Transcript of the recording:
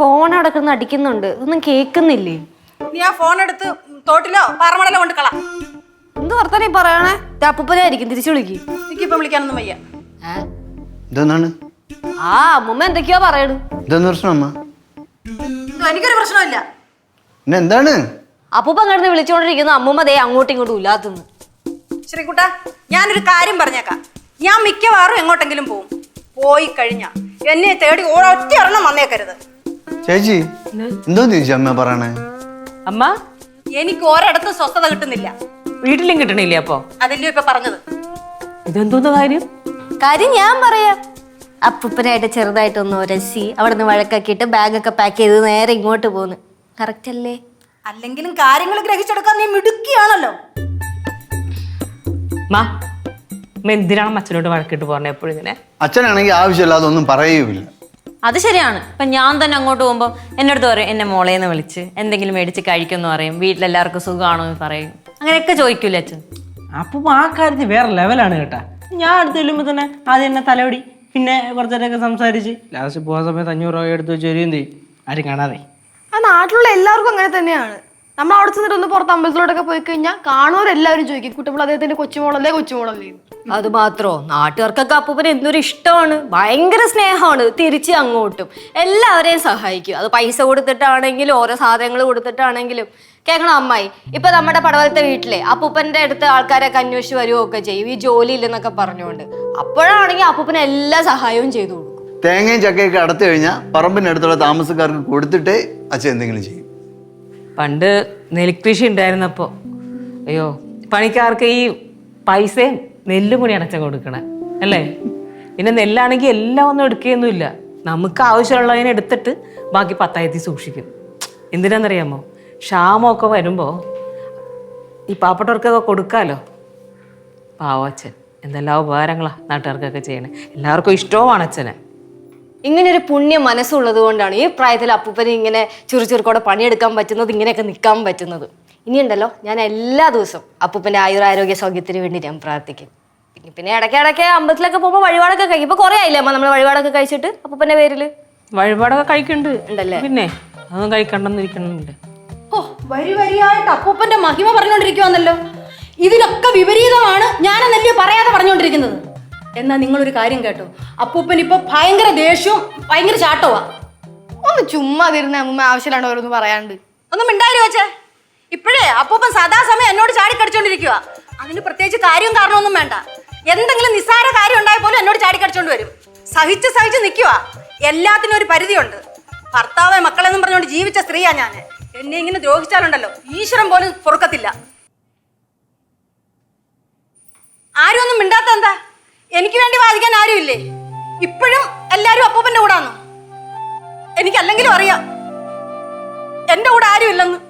Phone അടക്കുന്ന അടിക്കുന്നുണ്ട്. ഇതൊന്നും കേൾക്കുന്നില്ലേ? നീ ആ ഫോൺ എടുത്ത് തോട്ടിലോ പാറമടലോ കൊണ്ട് കളാ. എന്ത് വർത്താനം ഈ പറയണേ? അപ്പുപ്പനായിരിക്കും തിരിച്ചു വിളിക്ക്. എനിക്കിപ്പം വിളിക്കാനൊന്നും വയ്യ? ഇതെന്നാണ് ആ അമ്മൂമ്മ എന്തൊക്കെയോ പറയണു. ഇതെന്ന് പ്രശ്നം അമ്മ? ഇത് എനിക്കൊരു പ്രശ്നമില്ല പിന്നെ എന്താണ്? അപ്പൂപ്പൻ കിടന്ന് വിളിച്ചുകൊണ്ടിരിക്കുന്ന അമ്മൂമ്മ ദേ അങ്ങോട്ടും ഇങ്ങോട്ടും ഇല്ലാത്തുന്നു ശ്രീകുട്ട ഞാനൊരു കാര്യം പറഞ്ഞേക്കാം. ഞാൻ മിക്കവാറും എങ്ങോട്ടെങ്കിലും പോവും. പോയി കഴിഞ്ഞാ എന്നെ തേടി ഒറ്റ ഒരെണ്ണം വന്നേക്കരുത്. ചേച്ചി എന്തോ ചേച്ചി അമ്മ പറയണേ? അമ്മ? എനിക്ക് ഒരിടത്തും സ്വസ്ഥത കിട്ടുന്നില്ല. വീട്ടിലും കിട്ടണില്ല അപ്പോ? അതല്ലോ ഇപ്പൊ പറഞ്ഞത്. ഇതെന്തോന്ന് കാര്യം? കാര്യം ഞാൻ പറയാം. അപ്പൂപ്പനായിട്ട് ചെറുതായിട്ടൊന്ന് ഉരസി അവിടെ നിന്ന് വഴക്കാക്കിയിട്ട് ബാഗൊക്കെ പാക്ക് ചെയ്ത് നേരെ ഇങ്ങോട്ട് പോന്ന്. കറക്റ്റ് അല്ലേ? അല്ലെങ്കിലും കാര്യങ്ങൾ ഗ്രഹിച്ചെടുക്കാൻ നീ മിടുക്കിയാണല്ലോ. മാ അമ്മ എന്തിനാണ് അച്ഛനോട് വഴക്കിട്ട് പോരണേ എപ്പോഴും ഇങ്ങനെ? അച്ഛനാണെങ്കിൽ ആവശ്യമില്ലാതെ ഒന്നും പറയുകയുമില്ല അത് ശരിയാണ്. ഇപ്പൊ ഞാൻ തന്നെ അങ്ങോട്ട് പോകുമ്പോൾ എന്റെ അടുത്ത് പറയും എന്നെ മോളേന്ന് വിളിച്ച് എന്തെങ്കിലും മേടിച്ച് കഴിക്കുമെന്ന് പറയും. വീട്ടിലെല്ലാവർക്കും സുഖമാണോ എന്ന് പറയും. അങ്ങനെയൊക്കെ ചോദിക്കൂലേ അച്ഛൻ? അപ്പം ആ കാര്യത്തിൽ വേറെ ലെവലാണ് കേട്ടാ. ഞാൻ അടുത്ത് ചെല്ലുമ്പോൾ തന്നെ ആദ്യം എന്നെ തലവടി പിന്നെ കുറച്ചേരൊക്കെ സംസാരിച്ച്. ലാസ്റ്റ് പോകാൻ സമയത്ത് അഞ്ഞൂറ് രൂപ എടുത്ത് വെച്ച് വരികയും ചെയ്യും ആരും കാണാതെ. ആ നാട്ടിലുള്ള എല്ലാവർക്കും അങ്ങനെ തന്നെയാണ്. നമ്മൾ അവിടെ ചെന്നിട്ട് ഒന്ന് പുറത്ത് അമ്പലത്തിലോട്ടൊക്കെ പോയി കഴിഞ്ഞാൽ കാണുന്നവരെല്ലാവരും ചോദിക്കും കുട്ടപ്പോൾ അദ്ദേഹത്തിന്റെ കൊച്ചുമോളല്ലേ? കൊച്ചുമോളല്ലേ? അത് മാത്രോ നാട്ടുകാർക്കൊക്കെ അപ്പൂപ്പന് എന്തൊരു ഇഷ്ടമാണ്. ഭയങ്കര സ്നേഹമാണ്. തിരിച്ച് അങ്ങോട്ടും. എല്ലാവരെയും സഹായിക്കും. അത് പൈസ കൊടുത്തിട്ടാണെങ്കിലും ഓരോ സാധനങ്ങൾ കൊടുത്തിട്ടാണെങ്കിലും. കേൾക്കണം അമ്മായി? ഇപ്പൊ നമ്മുടെ പടവലത്തെ വീട്ടിലെ അപ്പൂപ്പന്റെ അടുത്ത് ആൾക്കാരൊക്കെ അന്വേഷിച്ച് വരുവൊക്കെ ചെയ്യും. ഈ ജോലി ഇല്ലെന്നൊക്കെ പറഞ്ഞുകൊണ്ട്. അപ്പോഴാണെങ്കിൽ അപ്പൂപ്പന് എല്ലാ സഹായവും ചെയ്തു കൊടുക്കും. തേങ്ങയും ചക്കയൊക്കെ അടച്ചു കഴിഞ്ഞാൽ പറമ്പിന്റെ അടുത്തുള്ള താമസക്കാർക്ക് കൊടുത്തിട്ടേ അച്ഛൻ എന്തെങ്കിലും ചെയ്യും. പണ്ട് നെൽകൃഷി ഉണ്ടായിരുന്നപ്പോ. അയ്യോ പണിക്കാർക്ക് ഈ പൈസയും നെല്ലും കൂടി അടച്ച കൊടുക്കണേ അല്ലേ? പിന്നെ നെല്ലാണെങ്കിൽ എല്ലാം ഒന്നും എടുക്കുകയൊന്നുമില്ല. നമുക്ക് ആവശ്യമുള്ളതിനെ എടുത്തിട്ട് ബാക്കി പത്തായത്തി സൂക്ഷിക്കും. എന്തിനാണെന്നറിയാമോ ക്ഷാമമൊക്കെ വരുമ്പോൾ ഈ പാവപ്പെട്ടവർക്കൊക്കെ കൊടുക്കാലോ? പാവച്ചൻ എന്തെല്ലാം ഉപകാരങ്ങളാണ് നാട്ടുകാർക്കൊക്കെ ചെയ്യണേ. എല്ലാവർക്കും ഇഷ്ടവുമാണ് അച്ഛനെ. ഇങ്ങനെ ഒരു പുണ്യ മനസ്സുള്ളത് കൊണ്ടാണ് ഈ പ്രായത്തിൽ അപ്പൂപ്പന് ഇങ്ങനെ ചുറുചുറുക്കോടെ പണിയെടുക്കാൻ പറ്റുന്നത് ഇങ്ങനെയൊക്കെ നിൽക്കാൻ പറ്റുന്നത്. ഇനിയുണ്ടല്ലോ ഞാൻ എല്ലാ ദിവസവും അപ്പൂപ്പന്റെ ആയുരാരോഗ്യ സൗഖ്യത്തിന് വേണ്ടി ഞാൻ പ്രാർത്ഥിക്കും. പിന്നെ പിന്നെ ഇടയ്ക്ക് ഇടയ്ക്ക് അമ്പലത്തിലൊക്കെ പോകുമ്പോൾ വഴിപാടൊക്കെ കഴിക്കും. ഇപ്പൊ കുറേ ആയില്ലേ അമ്മ? നമ്മൾ വഴിപാടൊക്കെ കഴിച്ചിട്ട് അപ്പൂപ്പന്റെ പേരിൽ വഴിപാടൊക്കെ കഴിക്കുന്നുണ്ട് ഉണ്ടല്ലേ? പിന്നെ അതൊന്നും കഴിക്കണ്ടെന്നിരിക്കണമെന്നില്ല ഓ വരി വരിയായിട്ട് അപ്പൂപ്പന്റെ മഹിമ പറഞ്ഞുകൊണ്ടിരിക്കുവാന്നല്ലോ ഇതിലൊക്കെ വിപരീതമാണ് ഞാനെന്നല്ലേ പറയാതെ പറഞ്ഞുകൊണ്ടിരിക്കുന്നത് എന്നാ നിങ്ങളൊരു കാര്യം കേട്ടോ. അപ്പൂപ്പൻ ഇപ്പൊ ഭയങ്കര ദേഷ്യവും ഭയങ്കര ചാട്ടവാ ഒന്ന് ചുമ്മാ തരുന്ന അമ്മ ആവശ്യമില്ലാണ്ട് ഓരോന്ന് പറയാണ്ട്. ഒന്നും മിണ്ടായിരു വെച്ചേ ഇപ്പോഴേ അപ്പൂപ്പൻ സദാസമയം എന്നോട് ചാടിക്കടിച്ചോണ്ടിരിക്കുക അതിന് പ്രത്യേകിച്ച് കാര്യവും കാരണമൊന്നും വേണ്ട. എന്തെങ്കിലും നിസ്സാര കാര്യം ഉണ്ടായ പോലും എന്നോട് ചാടിക്കടിച്ചോണ്ട് വരും. സഹിച്ച് സഹിച്ച് നിൽക്കുക എല്ലാത്തിനും ഒരു പരിധിയുണ്ട്. ഭർത്താവെ മക്കളെന്നും പറഞ്ഞുകൊണ്ട് ജീവിച്ച സ്ത്രീയാ ഞാൻ എന്നെ ഇങ്ങനെ ദ്രോഹിച്ചാലുണ്ടല്ലോ. ഈശ്വരൻ പോലും പൊറുക്കത്തില്ല. ആരും ഒന്നും മിണ്ടാത്ത എന്താ എനിക്ക് വേണ്ടി വാദിക്കാൻ ആരുമില്ലേ? ഇപ്പോഴും എല്ലാരും അപ്പൂപ്പന്റെ കൂടാന്നോ? എനിക്കല്ലെങ്കിലും അറിയാം. എന്റെ കൂടെ ആരും